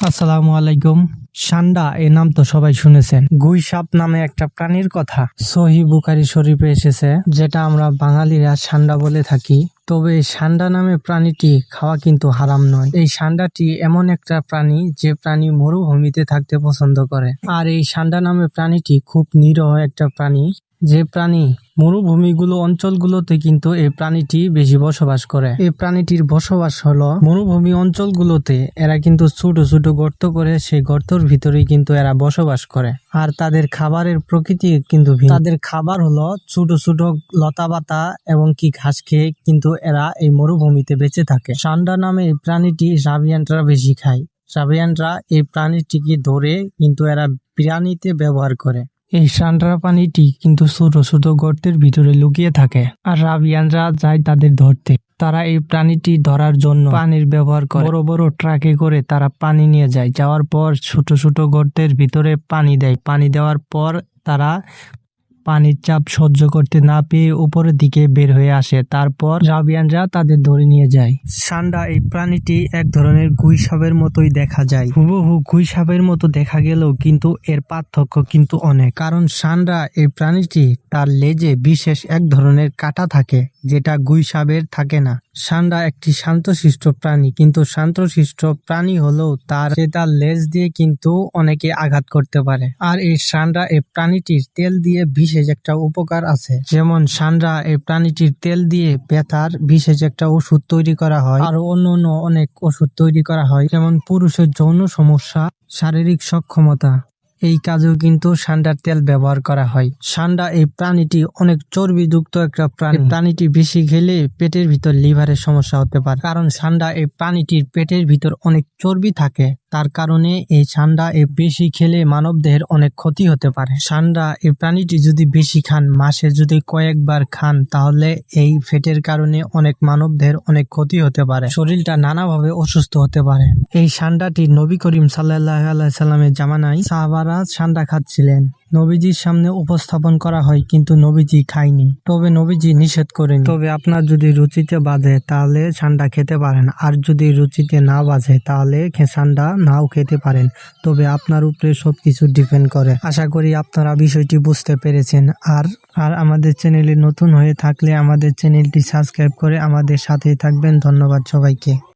আসসালামু আলাইকুম। সান্ডা, এ নাম তো সবাই শুনেছেন। গুই সাপ নামে একটা প্রাণীর কথা। সহি বুকারি শরীফে এসেছে, যেটা আমরা বাঙালিরা সান্ডা বলে থাকি। তবে সান্ডা নামে প্রাণীটি খাওয়া কিন্তু হারাম নয়। এই সান্ডাটি এমন একটা প্রাণী যে প্রাণী মরুভূমিতে থাকতে পছন্দ করে। আর এই সান্ডা নামে প্রাণীটি খুব নিরহ একটা প্রাণী। যে প্রাণী মরুভূমিগুলো অঞ্চলগুলোতে কিন্তু এই প্রাণীটি বেশি বসবাস করে। এই প্রাণীটির বসবাস হলো মরুভূমি অঞ্চলগুলোতে। এরা কিন্তু ছোট ছোট গর্ত করে, সেই গর্তর ভিতরেই কিন্তু এরা বসবাস করে। আর তাদের খাবারের প্রকৃতি কিন্তু তাদের খাবার হলো ছোট ছোট লতা পাতা এবং কি ঘাস খেয়ে কিন্তু এরা এই মরুভূমিতে বেঁচে থাকে। সান্ডা নামে এই প্রাণীটি রাবিয়ানরা বেশি খায়। রাবিয়ানরা এই প্রাণীটিকে ধরে কিন্তু এরা বিরিয়ানিতে ব্যবহার করে। এই সান্ড্রা প্রাণীটি কিন্তু ছোট ছোট গর্তের ভিতরে লুকিয়ে থাকে। আর রাবিয়ানরা যায় তাদের ধরতে। তারা এই প্রাণীটি ধরার জন্য পানির ব্যবহার করে। বড় বড় ট্রাকে করে তারা পানি নিয়ে যায়। যাওয়ার পর ছোট ছোট গর্তের ভিতরে পানি দেয়। পানি দেওয়ার পর তারা পানির চাপ সহ্য করতে না পেয়ে উপরের দিকে বের হয়ে আসে। তারপর রাবিয়ানরা তাদের ধরে নিয়ে যায়। সান্ডা এই প্রাণীটি এক ধরনের গুই সাপের মতোই দেখা যায়। হুবহু গুই সাপের মতো দেখা গেলেও কিন্তু এর পার্থক্য কিন্তু অনেক। কারণ সান্ডা এই প্রাণীটি তার লেজে বিশেষ এক ধরনের কাটা থাকে, যেটা গুই সাপের থাকে না। সান্ডা একটি শান্তশিষ্ট প্রাণী, কিন্তু শান্তশিষ্ট প্রাণী হলেও তার সে তার লেজ দিয়ে কিন্তু অনেকে আঘাত করতে পারে। আর এই সান্ডা এই প্রাণীটির তেল দিয়ে বিশেষ একটা উপকার আছে। যেমন সান্ডা এই প্রাণীটির তেল দিয়ে ব্যথার বিশেষ একটা ওষুধ তৈরি করা হয়। আর অন্য অন্য অনেক ওষুধ তৈরি করা হয়, যেমন পুরুষের যৌন সমস্যা, শারীরিক সক্ষমতা। এই কাজেও কিন্তু সান্ডার তেল ব্যবহার করা হয়। সান্ডা এই প্রাণীটি অনেক চর্বিযুক্ত একটা প্রাণী। প্রাণীটি বেশি খেলে পেটের ভিতর লিভারের সমস্যা হতে পারে। কারণ সান্ডা এই প্রাণীটির পেটের ভিতর অনেক চর্বি থাকে। তার কারণে এই সান্ডা এ বেশি খেলে মানব দেহের অনেক ক্ষতি হতে পারে। সান্ডা এই প্রাণীটি যদি বেশি খান, মাসে যদি কয়েকবার খান, তাহলে এই ফেটের কারণে অনেক মানব দেহের অনেক ক্ষতি হতে পারে। শরীরটা নানাভাবে অসুস্থ হতে পারে। এই সান্ডাটি নবী করিম সাল্লাহ আলাইসাল্লামের জামানায় সাহাবারা সান্ডা খাচ্ছিলেন। নবীজির সামনে উপস্থাপন করা হয়, কিন্তু নবীজি খায়নি। তবে নবীজি নিষেধ করেন। তবে আপনার যদি রুচিতে বাঁধে, তাহলে সান্ডা খেতে পারেন। আর যদি রুচিতে না বাজে তাহলে সান্ডা নাও খেতে পারেন। তবে আপনার উপরে সবকিছু ডিপেন্ড করে। আশা করি আপনারা বিষয়টি বুঝতে পেরেছেন। আর আর আমাদের চ্যানেলে নতুন হয়ে থাকলে আমাদের চ্যানেলটি সাবস্ক্রাইব করে আমাদের সাথেই থাকবেন। ধন্যবাদ সবাইকে।